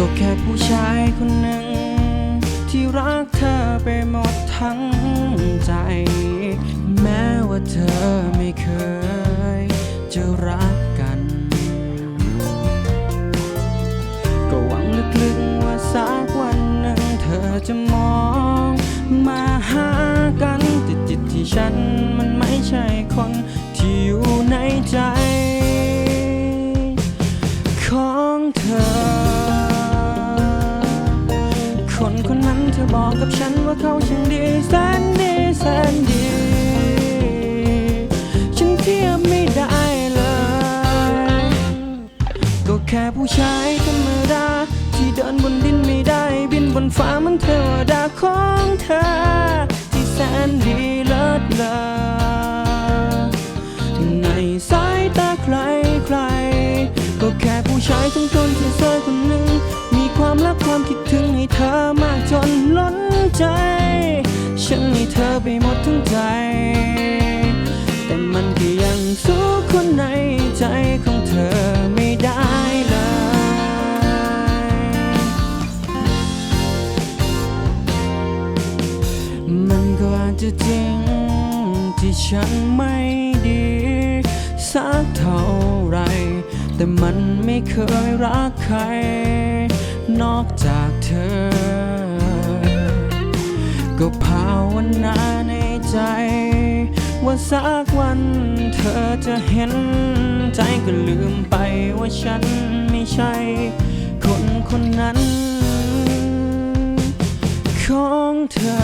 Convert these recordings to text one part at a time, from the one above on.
ก็แค่ผู้ชายคนหนึ่ง ที่รักเธอไปหมดทั้งใจ แม้ว่าเธอไม่เคยจะรักกัน ก็หวังลึกๆว่าสักวันหนึ่งเธอจะมอง มาหากันแต่จิตที่ฉันมัน บอกกับฉันว่าเขาช่างดีแสนดีแสนดี ฉันเทียบไม่ได้เลย ก็แค่ผู้ชายธรรมดา ที่เดินบนดินไม่ได้ บินบนฟ้ามันเทวดาของเธอ เธอไปหมดทั้งใจ แต่มันก็ยังสู้คนในใจของเธอไม่ได้เลย มันก็อาจจะจริงที่ฉันไม่ดีสักเท่าไร แต่มันไม่เคยรักใคร นอกจากเธอ ก็ภานา ใจว่าสักวันเธอจะเห็นใจก็ลืมไปว่าฉันไม่ใช่ คนคนนั้น ของเธอ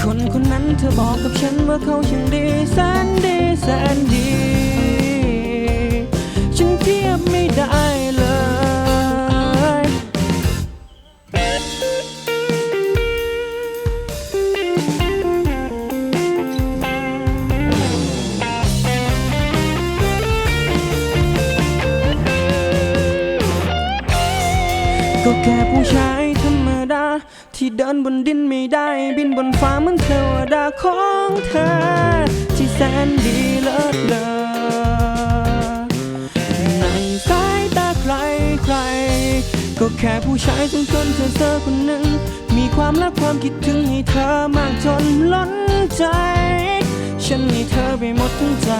คนคนนั้นเธอบอกกับฉันว่าเขาช่างดีแสนดีแสนดี ก็แค่ผู้ชายธรรมดา ที่เดินบนดินไม่ได้ บินบนฟ้าเหมือนเทวดาของเธอ ที่แสนดีเลิศเลอในสายตาใครใคร ก็แค่ผู้ชายจนจนเธอเธอคนหนึ่ง มีความรักความคิดถึงให้เธอมากจนล้นใจ ฉันให้เธอไปหมดทั้งใจ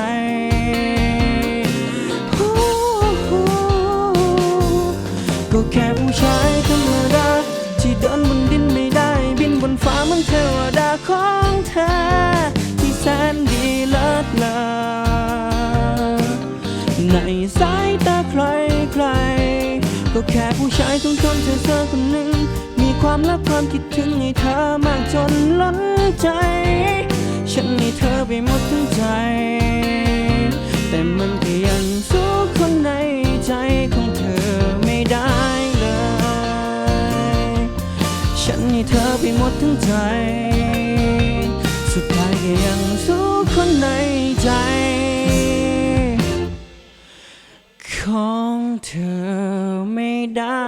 ในสายตาใครใคร ก็แค่ผู้ชายทุกคนเธอเธอคนหนึ่ง มีความรักความคิดถึงให้เธอมากจนล้นใจ ฉันให้เธอไปหมดทั้งใจ แต่มันก็ยังสู้คนในใจของเธอไม่ได้เลย ฉันให้เธอไปหมดทั้งใจ สุดท้ายก็ยังสู้คนในใจ ของเธอไม่ได้